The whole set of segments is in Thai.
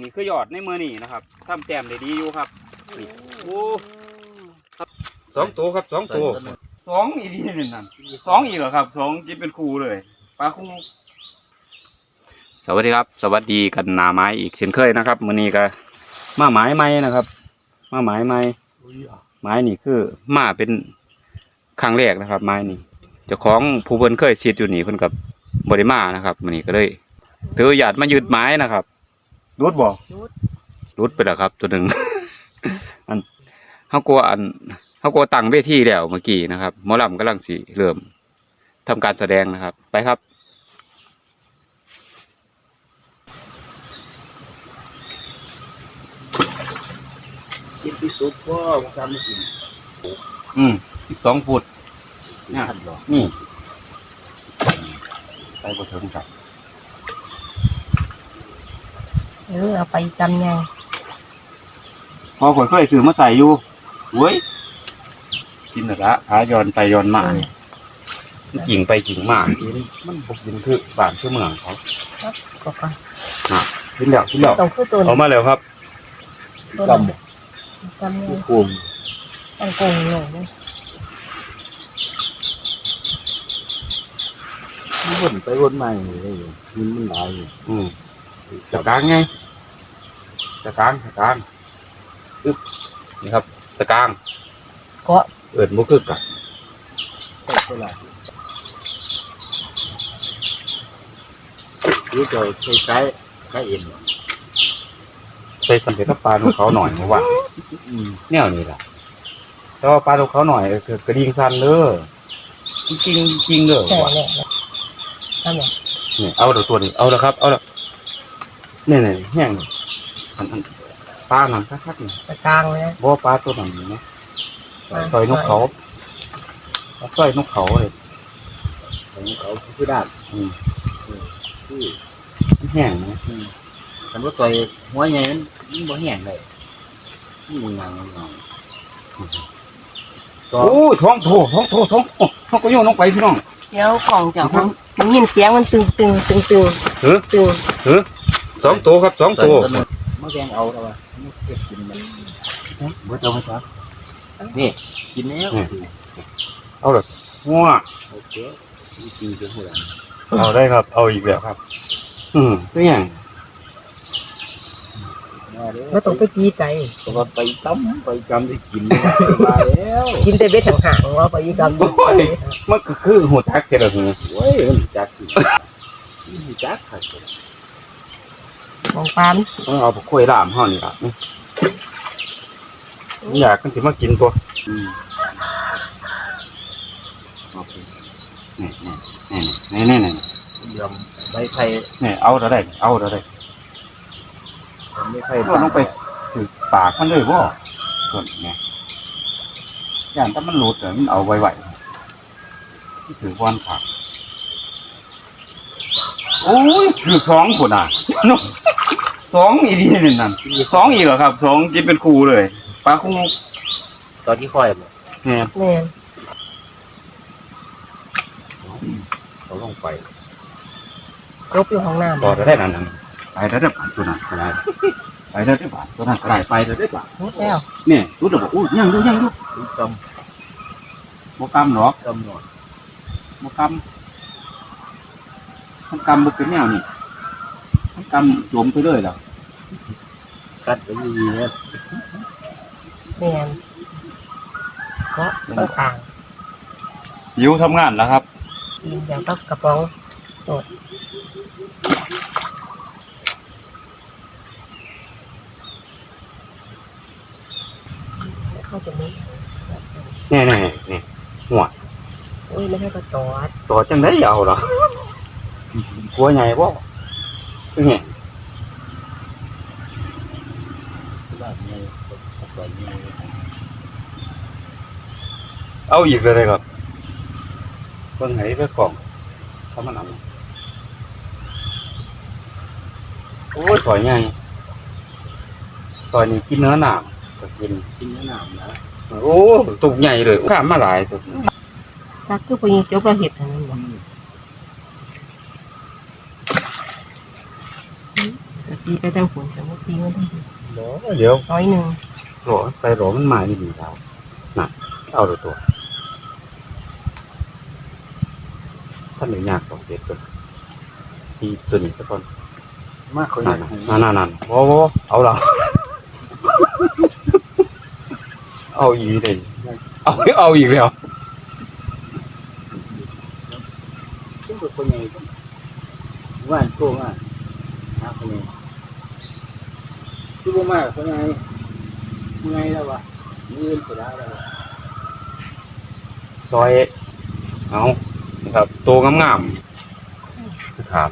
นี่คือยอดในมือนี่นะครับทำแต้มได้ดีอยู่ครับนี่โอ้ครับสองตัวครับสองตัวสองอีดีนี่นั่นสองอีกเหรอครับสองกินเป็นครูเลยปลาคูสวัสดีครับ สวัสดีกันหนาไม้อีกเช่นเคยนะครับมือนี้ก็มาหมายไม้นะครับ มาหมายไม้ไม้นี่คือมาเป็นครั้งแรกนะครับ ไม้นี่เจ้าของผู้เพิ่นเคยชิดอยู่นี่เพิ่นกับบริมานะครับมือนี้ก็เลยถือโอกาสมายืดไม้นะครับ รุดบ่รุดรุดไปแล้วครับ ตัวหนึ่ง อันเขากลัวอันเขากลัวตั้งเวทีแล้วเมื่อกี้นะครับหมอลำกำลังสิเริ่มทำการแสดงนะครับ ไปครับ กินที่สุดพ่อผมทำไม่กินอืมสิบสองฟุตเนี่ยทันหรอกนี่ ไปบ่ถึงครับ เออเอาไปจำไงพอข่อยเคยถือมาใส่อยู่เว้ยกินน่ะละหายอนไปยอนมาเนี่ยมันกิ่งไปกิ่งมาทีนี้มันบกยินคือบ้านคือเมืองเขาก็ก็กินแล้วกินแล้วต้องคือตัวเอามาแล้วครับตัวนั้นจำไงผู้คุมต้องโกงหน่อยนะที่วนไปวนมาอย่างนี้เลยมันมันหลายอยู่อืมจัดการไง จัดการจัดการอึ๊บนี่ครับตะกร้างเกาะเอิดมุกคือกันใช่เท่าไหร่หรือจะใช้ใช้ใช้เอ็นเหรอใส่สัมผัสกับปลาของเขาหน่อยเพราะว่าอืมแนวนี้ล่ะแต่ว่าปลาของเขาหน่อยคือกระดิ่งสั้นเด้อจริงจริงๆจริงเด้อแค่ว่ะแหละทำไงนี่เอาเดี๋ยวตัวนี้เอาแล้วครับ เอาแล้วนี่นี่แห้งนี่ อันอันปลาหนังคักๆนี่ตะกลางเลยนะบ่ปลาตัวนั้นนี่นะต่อยนกเขาต่อยนกเขาเลยของเขาคือด้านอืมคือมันแห้งนะคำว่าต่อยหัวใหญ่มันมันบ่แห้งเลยนี่มันงางมันงางก็โอ้ยท้องโถท้องโถท้องโอ้ท้องก็โยนลงไปพี่น้องเดี๋ยวของจากมันมันยินเสียงมันตึงตึงตึงตึงเออตึงสองตัวครับสองตัวมะ แกงเอาแล้ววะมันเก็บกินมันเบิดเอาไปครับนี่กินแล้ว เอาเลยงัวโอเคกินจนหัวเอาได้ครับ เอาอีกแล้วครับ อืมเป็นยังมาเด้ไม่ต้องไปจี้ใจก็ไปต้มไปจำได้กินมาแล้ว กินแต่เบ็ดห่างๆว่าไปยี่กรรมมันก็คือหัวจักเจริญโอ้ยมันจักกินมันจักค่ะ มองปานต้องเอาไปคุยลามห่อนี่ครับอยากกันสิมากินตัวโอเคนี่นี่นี่นี่นี่ยำใบไผ่นี่เอาเราได้ เอาเราได้ใบไผ่โยนลงไปถือปากมันเลยว่าส่วนนี้อย่างถ้ามันหลุดเดี๋ยมันเอาไวๆที่ถือวันผักโอ้ยถือสองคนอะนก สองอีดีนี่นั่นสองอีกเหรอครับสองกินเป็นครูเลยปลาคูตอนที่ค่อยบ่เนี่ยแม่นเขาลงไปยกอยู่ห้องน้ำต่อจะได้นั่นนั่นไปได้ได้บาทตัวนั้นก็ได้ไปได้ได้บาทตัวนั้นก็ได้ไปได้ได้บาทหมดแล้วเนี่ยรู้แต่บอกอู้ยังอยู่ยังอยู่คือกโมกำหรอกำกำหนดโมกำมันกำบุกเป็นแนวนี่มัน กำโจมไปเลยแล้วกัดไปดีๆเนี่ยแม่นเกาะต่างยิวทำงานแล้วครับๆกินอย่างกับกระป๋องโดดเข้าจะมีนี่นี่นี่อุ้ยไม่ให้กระตอดต่อจังได้เอาเหรอกลัวใหญ่บ่ เป็นไงบ้านเนี่ยก่อนเนี่ยเอาอีกเลยครับเพิ่งไหนไปกล่องทำมันเอาโอ้ยต่อยใหญ่ต่อยนี่กินเนื้อหนามก็กินกินแนะนำนะโอ้ตุกใหญ่เลยข้ามมาหลายตัวซักคือพยิงจบเราเห็ดอันนั้นบ่กิ ตีไปตั้งฝนแต่ว่าตีมันต้องเดี๋ยวร้อยหนึ่งหลอไปหลอมันมาอยู่ดีแล้วน่ะ เอาตัวตัวท่านหนึ่งยากสองเจ็ดตัวทีตัวนี้สักคนมากเขาอนั่ยานกนั่นนั่นนั่นโอ้โหเอาละเอาอีกเลยเอาเอาอีกแล้วซึ่งเป็นคนใหญ่ว่านโตมากหาคนใหญ่ คือบ่มากคนใหญ่คนใหญ่แล้ววะยืนก็ได้แล้ววะซอยเอานะครับตัวงามๆครับ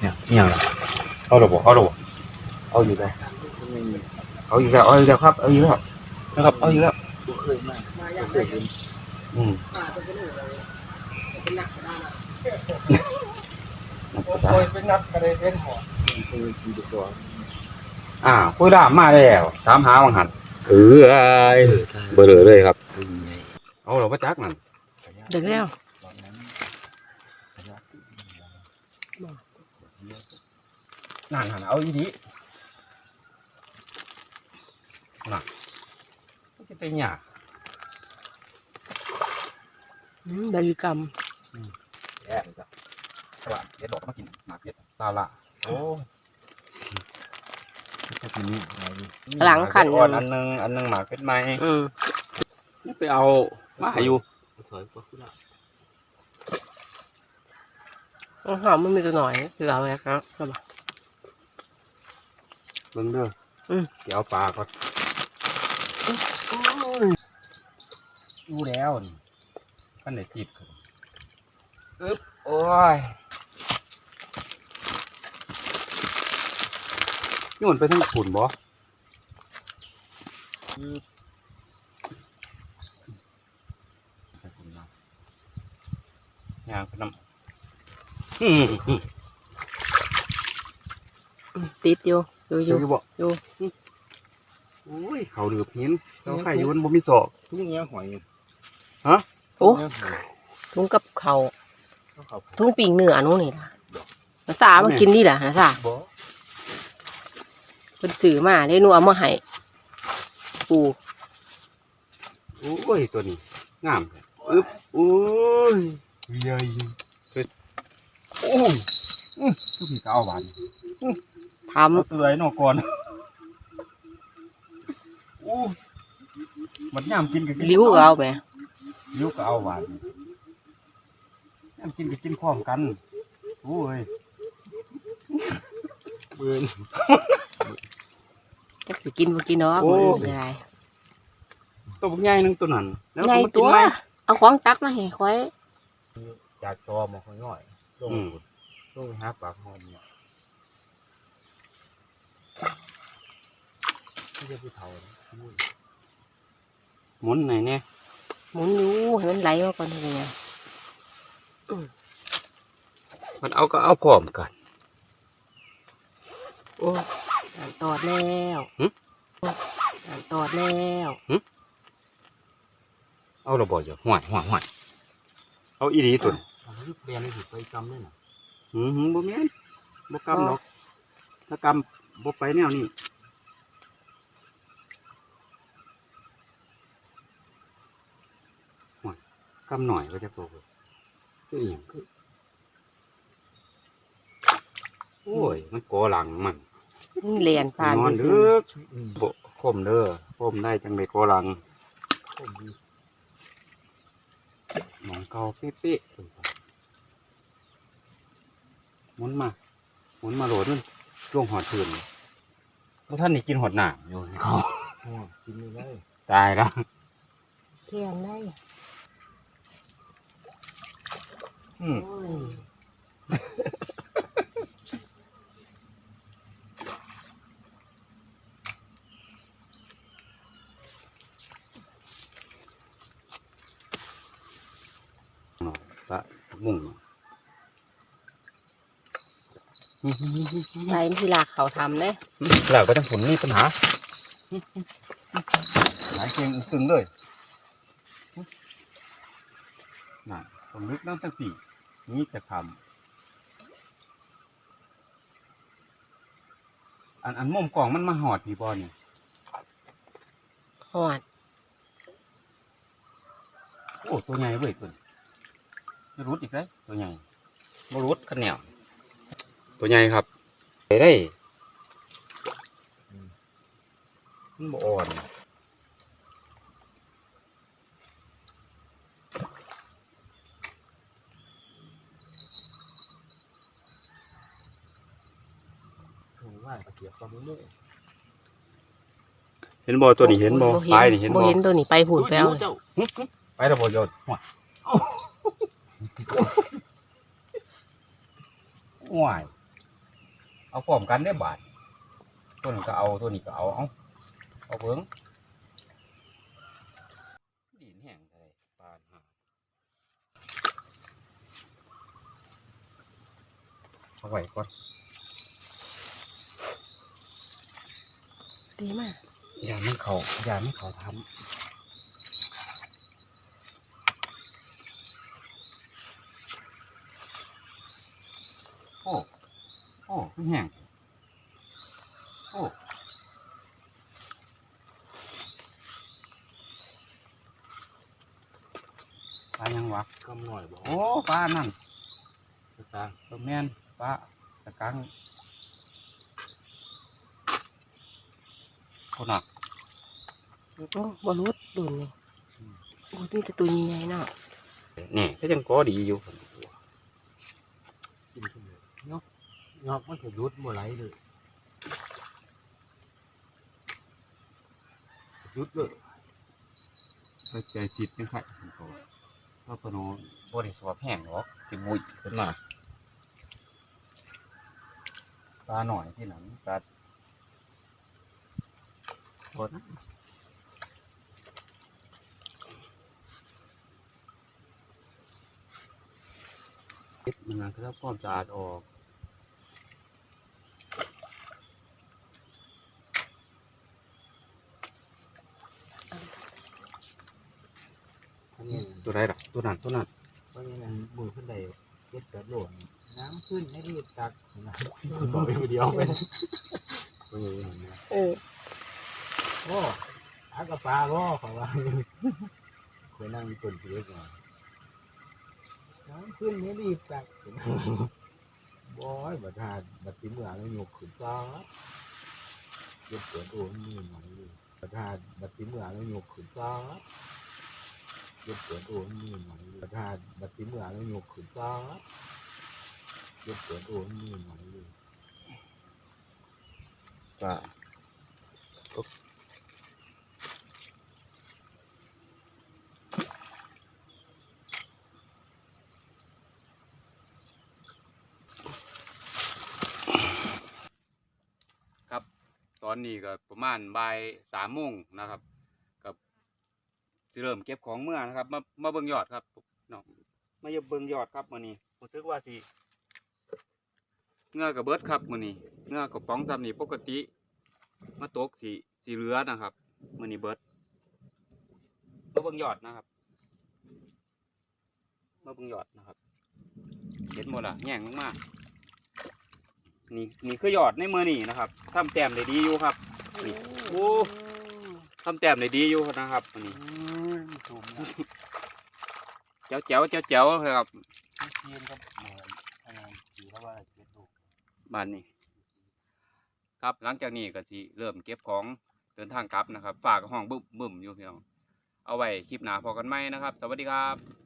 เนี่ยเนี่ยเอาระบบเอาระบบเอาอยู่แล้วคนใหญ่เอาอีกแล้วเอาอีกแล้วครับ เอาอีกแล้วนะครับ เอาอีกแล้วบ่เคยมากบ่เคยเห็นอืมเป็นนักกระเด็นเล่นหัวเคยขี่ตัว อ่าคุยดามมาแล้วถามหาวังหันเออไอ้เบลอเลยครับเอาเราไปจักนั่นเด็กแล้วนั่นหันเอาอีดีน่ะมันจะเป็นหยาอืมบริกรรมแย่เลยจ้ะแต่ว่าเด็ดดอกมากินหมากเด็ดลาวละโอ้ก็ ทีนี้อะไรหลังขันอ่อนอันหนึงอันหนึงหมากเป็นไม้อืมไปเอามาให้อยู่สวยกว่าคุณละหอมมันมีตัวหน่อยคือเอาแล้วครับก็มาเบิ่งเด้ออมเดี๋ยวเอาปลาก่อนอยู่แล้วนี่ขั้นไหนจีบขึ้นอึ๊บโอ้ย โยนไปทั้งขุนบ่ยางเป็นน้ำอืมอืมติดอยู่อยู่ออยู่ยู่บ่อยู่โอ้ยเขาเดือบหินเขาไข่อยูมันบ่มีศอก ทุกอย่างหอยโอ้ ทุกอย่างหอยถุงกับเขาวเขาเขา ถุงปีงเนื้อนู้นนี่ล่ะภาษามากินนี่แหละภาษาบ่ เป็นสื่อมาได้หนูเอามาให้ปูโอ้ยตัวนี้งามเลยอึ๊บโอ้ยใหญ่โอ้ยอื้อทุกทีก็เอาหวานทเอาเตือยนอกก่อนโอ้ยมันยามกินก็กินำลิ้วก็เอาไปลิ้วก็เอาหวานยามกินก็กินพร้อมกันโอ้ยเบื่อจะไป กินบ่กินเนาะโอ้บ่ได้ตัวบักใหญ่หนึงตัวนั้นแล้วไงก็มากิตันว ไหม เอาของตักมาให้ค่อย จากจอมาค่อยง่อยลงอืม ลงหาปากหอมเนี่ยที่จะผู้เฒ่านะอุ้ยหมุนไหนเนี่ยหมุนอยู่ให้มันไหลมาก่อนทีเดียวมันเอาก็เอาพร้อมกัน โอ้อ่านตอดแล้วหึอ่าน ตอดแล้วเอาระบ่อยู่ห่วยห่วยห่วยเอาอีดีตัวนี้เอาลูกเรียนเลยสิไปจำเลยนะหืมหืมบ่แม่นบ่กำดอกถ้ากำบ่ไปแนวนี้ห่วยกำหน่อยก็จะโตคืออหยังคือโอ้ย มันโกหลังมัน มันเรียนผ่านนอนไปดึกอืมบ่คมเด้อคมได้จังไดโกหลังคมดีหมองเก่าเป๊ะๆจังซั่นหมุนมาหมุนมาโหลดมันช่วงหอดคืนเพราะท่านนี่กินหอดหนามอยู่เขาโอ้กินไม่ได้ตายแล้วเทียนได้อืม โอ้ย ปะมุ่งไปที่ลากเขาทำเด้แล้วก็จังผลนี่ปัญหาหลายเก่งซึ้งเลยน่ะผมนึกนั่งตั้งสี่นี่จะทอันอันมุมกล่องมันมาหอดพี่บอนี่หอด โอ้ตัวใหญ่เว้ยตัวนี้ไม่ รุดอีกเลยตัวใหญ่ไม่รุดขันเหนียวตัวใหญ่ครับไปได้มันบ่อ่อนผมว่าตะเกียบปลาหมึกเห็นบ่ตัวนี้เห็นบ่ปลายนี่เห็นบ่เห็นตัวนี้ไปผุนแปลวเจ้าไปแล้วบ่โยน หัวว้ายเอาพร้อมกันได้บาทตัวนี้ก็เอาตัวนี้ก็เอาเอาเอาเบิ้งดินแห้งเลยปลาหาเอาไว้ก่อนดีมากอย่าไม่เขาอย่าไม่เขาทำโอ้ โอ้ขึ้นแห้งโอ้ปลายังวะกำหน่อยบอกโอ้ปลานั่นตาตัวแม่นปลาตะกังคนน่ะโอ้บอลุดดุนนี่โอ้นี่แต่ตัวใหญ่ๆเนาะนี่ก็ยังก็ดีอยู่ กินขึ้นเลยเนาะ เนาะมันจะรุดบ่ไหลเลยรุดเลยก็ใจจิตนะครับก็พนูบริสวบแห้งหรอกสิบุยขึ้นมาปลาหน่อยที่หนังปลาบดมันนั่นก็ต้องป้อมสะอาดออก นนี้ตัวไหนล่ะตัวนั้นตัวนั้นเพราะงั้นมือขึ้นได้เจ็ดแปดโลนี่น้ำขึ้นให้รีบตักนะคุณบอกไปเดียวไปตัวนี้เห็นไหมเออโอ้อากระปลาบ่เขาว่าเคยนั่งอยู่ต้นเสียก่อนน้ำขึ้นให้รีบตักบอยบัดหาดบัดติมือแล้วยกขึ้นฟ้าเย็บเปิดโอ้มือหน่อยเลยบัดหาดบัดติมือแล้วยกขึ้นฟ้าเย็บเปิดโอ้มือหน่อยเลยบัดหาดบัดติมือแล้วยกขึ้นฟ้าเย็บเปิดโอ้มือหน่อยเลยปลาครับ ตอนนี้ก็ประมาณบ่ายสามโมงนะครับ สิเริ่มเก็บของเมื่อนะครับ มามาเบิ่งยอดครับเนาะมาเบิ่งยอดครับมื้อนี้รู้สึกว่าสิเงือกับเบิดครับมื้อนี้เงือกับป๋องซ้ำนี่ปกติ มาตกสีสีเหลือนะครับมื้อนี้เบิดมาเบิ่งยอดนะครับมาเบิ่งยอดนะครับเห็นหมดละแง่งลงมานี่นี่คือยอดในมือนี่นะครับทำแต้มได้ดีอยู่ครับนี่โอ้ทำแต้มได้ดีอยู่นะครับอันนี้ถูกนะ เจ้าเจ้าเจ้าเจ้าครับเทียนครับเหมือนอะไรถือว่าเจ็ดลูกบ้านนี้ ครับหลังจากนี้ก็สิเริ่มเก็บของเดินทางกลับนะครับ ฝากห้องบึ้มบึ้มอยู่พี่น้องเอาไว้คลิปหน้าพอกันไหมนะครับ สวัสดีครับ